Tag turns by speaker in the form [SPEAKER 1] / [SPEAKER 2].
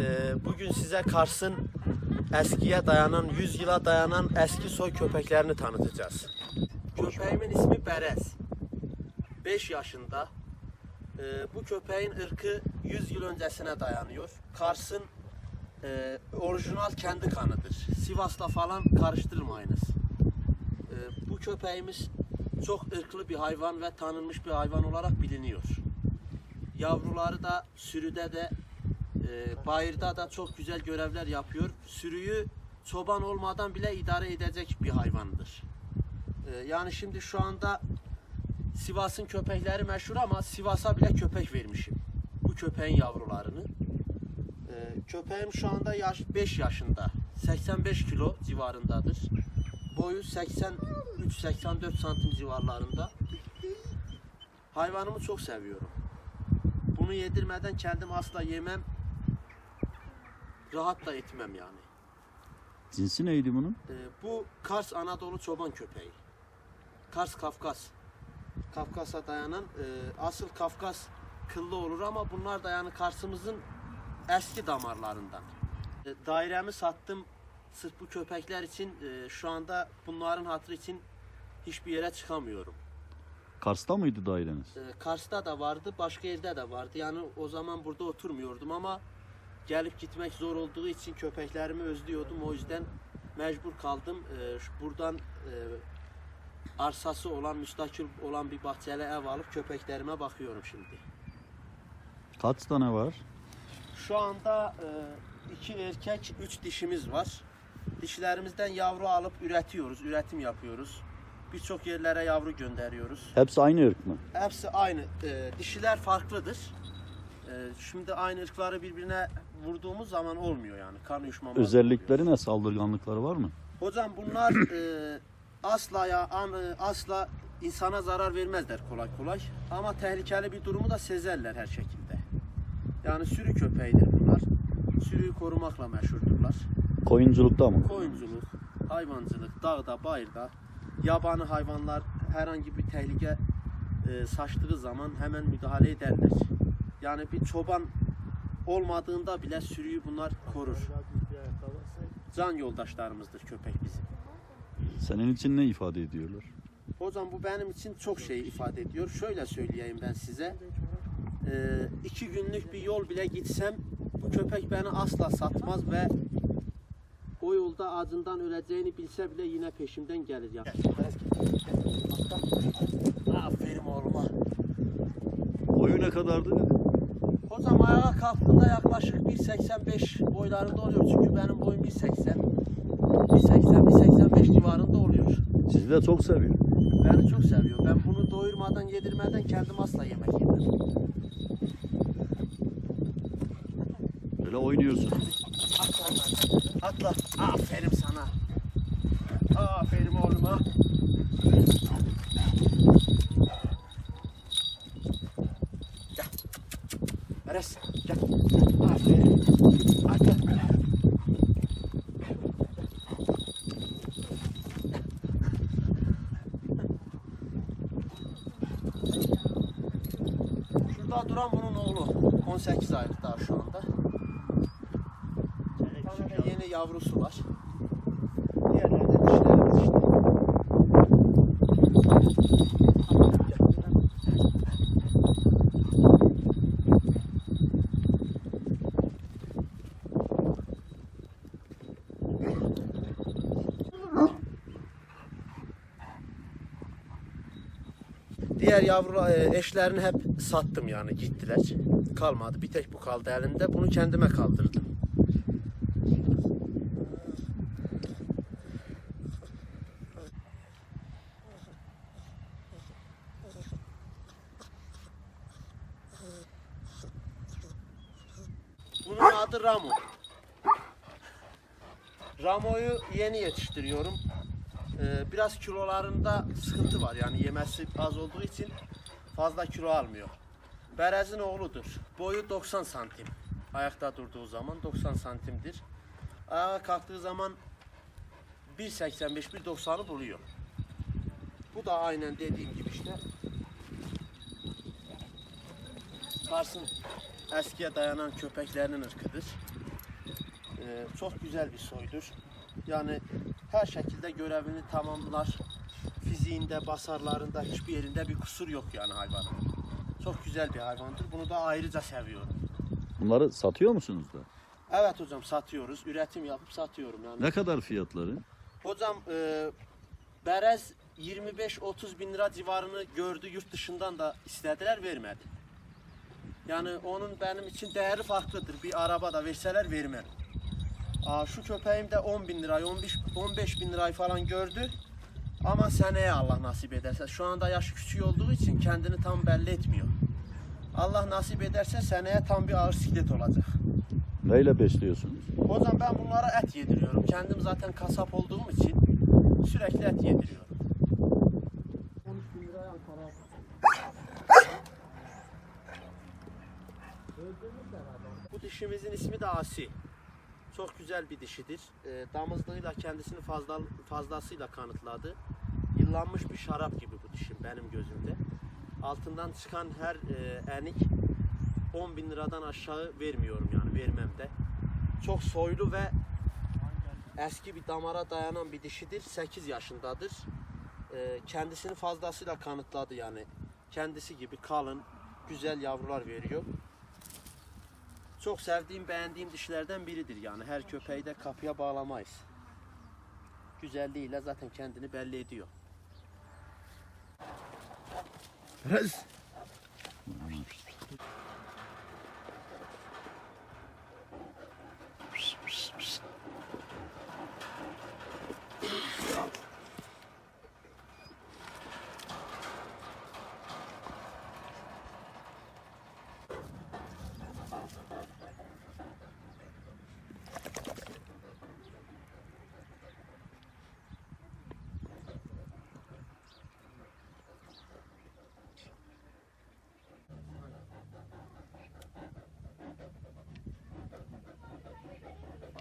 [SPEAKER 1] Ee, bugün size Kars'ın eskiye dayanan, 100 yıla dayanan eski soy köpeklerini tanıtacağız. Köpeğimin ismi Berez. 5 yaşında. Ee, bu köpeğin ırkı 100 yıl öncesine dayanıyor. Kars'ın e, orijinal kendi kanıdır. Sivas'la falan karıştırmayınız. Ee, bu köpeğimiz çok ırklı bir hayvan ve tanınmış bir hayvan olarak biliniyor. Yavruları da sürüde de e, bayırda da çok güzel görevler yapıyor. Sürüyü çoban olmadan bile idare edecek bir hayvandır. E, yani şimdi şu anda Sivas'ın köpekleri meşhur ama Sivas'a bile köpek vermişim. Bu köpeğin yavrularını. E, köpeğim şu anda yaş 5 yaşında. 85 kilo civarındadır. Boyu 83-84 santim civarlarında. Hayvanımı çok seviyorum. Bunu yedirmeden kendim asla yemem. Rahat da etmem yani.
[SPEAKER 2] Cinsi neydi bunun?
[SPEAKER 1] Ee, bu Kars Anadolu çoban köpeği. Kars Kafkas. Kafkas'a dayanan e, asıl Kafkas kıllı olur ama bunlar da yani Kars'ımızın eski damarlarından. E, dairemi sattım sırf bu köpekler için e, şu anda bunların hatırı için hiçbir yere çıkamıyorum.
[SPEAKER 2] Kars'ta mıydı daireniz?
[SPEAKER 1] E, Kars'ta da vardı, başka yerde de vardı. Yani o zaman burada oturmuyordum ama gelip gitmek zor olduğu için köpeklerimi özlüyordum. O yüzden mecbur kaldım. E, şu- buradan e, arsası olan, müstakil olan bir bahçeli ev alıp köpeklerime bakıyorum şimdi.
[SPEAKER 2] Kaç tane var?
[SPEAKER 1] Şu anda e, iki erkek, üç dişimiz var. Dişlerimizden yavru alıp üretiyoruz, üretim yapıyoruz. Birçok yerlere yavru gönderiyoruz.
[SPEAKER 2] Hepsi aynı ırk mı?
[SPEAKER 1] Hepsi aynı. Ee, dişiler farklıdır. Ee, şimdi aynı ırkları birbirine vurduğumuz zaman olmuyor yani. Kan uyuşmamaları
[SPEAKER 2] Özellikleri
[SPEAKER 1] oluyor.
[SPEAKER 2] ne? Saldırganlıkları var mı?
[SPEAKER 1] Hocam bunlar e, asla ya an, e, asla insana zarar vermezler kolay kolay. Ama tehlikeli bir durumu da sezerler her şekilde. Yani sürü köpeğidir bunlar. Sürüyü korumakla meşhurdurlar.
[SPEAKER 2] Koyunculukta mı?
[SPEAKER 1] Koyunculuk, hayvancılık, dağda, bayırda, yabani hayvanlar herhangi bir tehlike e, saçtığı zaman hemen müdahale ederler. Yani bir çoban olmadığında bile sürüyü bunlar korur. Can yoldaşlarımızdır köpek bizim.
[SPEAKER 2] Senin için ne ifade ediyorlar?
[SPEAKER 1] Hocam bu benim için çok şey ifade ediyor. Şöyle söyleyeyim ben size. Ee, iki günlük bir yol bile gitsem bu köpek beni asla satmaz ve o yolda acından öleceğini bilse bile yine peşimden gelir ya. Aferin oğluma.
[SPEAKER 2] Boyu ne kadardı?
[SPEAKER 1] Hocam ayağa kalktığında yaklaşık 1.85 boylarında oluyor. Çünkü benim boyum 1.80. 1.80, 1.85 civarında oluyor.
[SPEAKER 2] Sizi de çok seviyor.
[SPEAKER 1] Beni çok seviyor. Ben bunu doyurmadan, yedirmeden kendim asla yemek yemem.
[SPEAKER 2] Böyle oynuyorsun.
[SPEAKER 1] Atla ondan. Atla. Aferin sana. Aferin oğluma. Eres. Gel. Aferin. Hadi. Şurada duran bunun oğlu. 18 aylık daha şu anda. Bir tane de yeni yavrusu var. Diğer yavru e, eşlerini hep sattım yani gittiler. Kalmadı. Bir tek bu kaldı elimde. Bunu kendime kaldırdım. Bunun adı Ramo. Ramo'yu yeni yetiştiriyorum. Ee, biraz kilolarında sıkıntı var. Yani yemesi az olduğu için fazla kilo almıyor. Berez'in oğludur. Boyu 90 santim. Ayakta durduğu zaman 90 santimdir. Ayağa kalktığı zaman 1.85-1.90'ı buluyor. Bu da aynen dediğim gibi işte. Kars'ın eskiye dayanan köpeklerinin ırkıdır. Ee, çok güzel bir soydur. Yani her şekilde görevini tamamlar. Fiziğinde, basarlarında hiçbir yerinde bir kusur yok yani hayvanın. Çok güzel bir hayvandır. Bunu da ayrıca seviyorum.
[SPEAKER 2] Bunları satıyor musunuz da?
[SPEAKER 1] Evet hocam satıyoruz. Üretim yapıp satıyorum yani.
[SPEAKER 2] Ne kadar fiyatları?
[SPEAKER 1] Hocam e, Berez 25-30 bin lira civarını gördü yurt dışından da istediler vermedi. Yani onun benim için değeri farklıdır. Bir araba da verseler vermem. Aa, şu köpeğim de 10 bin lirayı 15, 15 bin lirayı falan gördü. Ama seneye Allah nasip ederse. Şu anda yaşı küçük olduğu için kendini tam belli etmiyor. Allah nasip ederse seneye tam bir ağır siklet olacak.
[SPEAKER 2] Neyle besliyorsunuz?
[SPEAKER 1] Hocam ben bunlara et yediriyorum. Kendim zaten kasap olduğum için sürekli et yediriyorum. 13 bin liraya Ankara Bu dişimizin ismi de Asi. Çok güzel bir dişidir. E, damızlığıyla kendisini fazla fazlasıyla kanıtladı. Yıllanmış bir şarap gibi bu dişim benim gözümde. Altından çıkan her e, enik 10 bin liradan aşağı vermiyorum yani vermem de. Çok soylu ve eski bir damara dayanan bir dişidir. 8 yaşındadır. Ee, kendisini fazlasıyla kanıtladı yani. Kendisi gibi kalın, güzel yavrular veriyor. Çok sevdiğim, beğendiğim dişlerden biridir yani. Her köpeği de kapıya bağlamayız. Güzelliğiyle zaten kendini belli ediyor.
[SPEAKER 3] Perez.